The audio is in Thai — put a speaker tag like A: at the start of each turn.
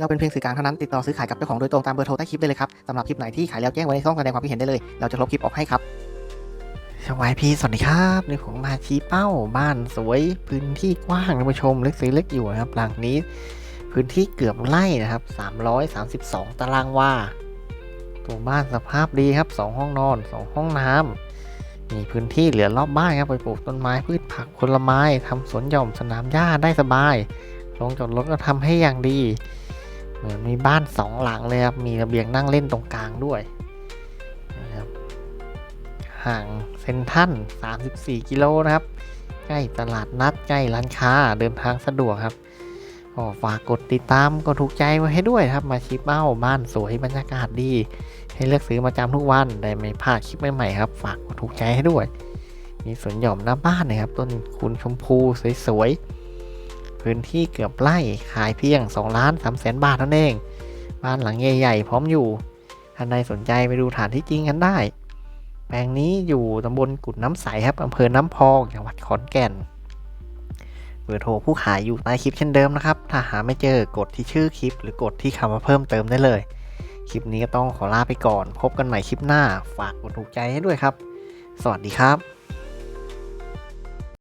A: เราเป็นเพียงสื่อกลางเท่านั้นติดต่อซื้อขายกับเจ้าของโดยตรงตามเบอร์โทรใต้คลิปได้เลยครับสำหรับคลิปไหนที่ขายแล้วแจ้งไว้ในช่องแสดงความคิดเห็นได้เลย เราจะลบคลิปออกให้ครับสวัสดีสวัสดีครับในี่ผมมาชี้เป้าบ้านสวยพื้นที่กว้างท่านผู้ชมเล็กสีเล็กอยู่นะครับหลังนี้ พื้นที่เกือบไร่นะครับ 332 ตารางวาตัวบ้านสภาพดีครับ 2 ห้องนอน 2 ห้องน้ำมีพื้นที่เหลือรอบบ้านครับไปปลูกต้นไม้พืชผักผลไม้ทำสวนหย่อมสนามหญ้าได้สบายลงจอดรถก็ทำให้อย่างดี เหมือนมีบ้านสองหลังเลยครับ มีระเบียงนั่งเล่นตรงกลางด้วยนะครับห่างเซนทัน34 กิโลนะครับ ใกล้ตลาดนัดใกล้ร้านค้าเดินทางสะดวกครับก็ฝากกดติดตามกดถูกใจไว้ให้ด้วยครับ มาชิปเป้าบ้านสวยบรรยากาศดี ให้เลือกซื้อมาจำทุกวันได้ไม่พลาดคลิปใหม่ๆครับ ฝากกดถูกใจให้ด้วย มีสวนหย่อมหน้าบ้านนะครับ ต้นคุณชมพูสวยๆ พื้นที่เกือบไร่ขายเพียง2ล้าน3แสนบาทนั้นเอง บ้านหลังใหญ่ๆ พร้อมอยู่ท่านใดสนใจไปดูฐานที่จริงกันได้ แปลงนี้อยู่ตำบลกุดน้ำใสครับอำเภอน้ำพอง จังหวัดขอนแก่น เบอร์โทรผู้ขายอยู่ใต้คลิปเช่นเดิมนะครับ ถ้าหาไม่เจอกดที่ชื่อคลิป หรือกดที่คำว่าเพิ่มเติมได้เลย คลิปนี้ก็ต้องขอลาไปก่อน พบกันใหม่คลิปหน้า ฝากกดถูกใจให้ด้วยครับ สวัสดีครับ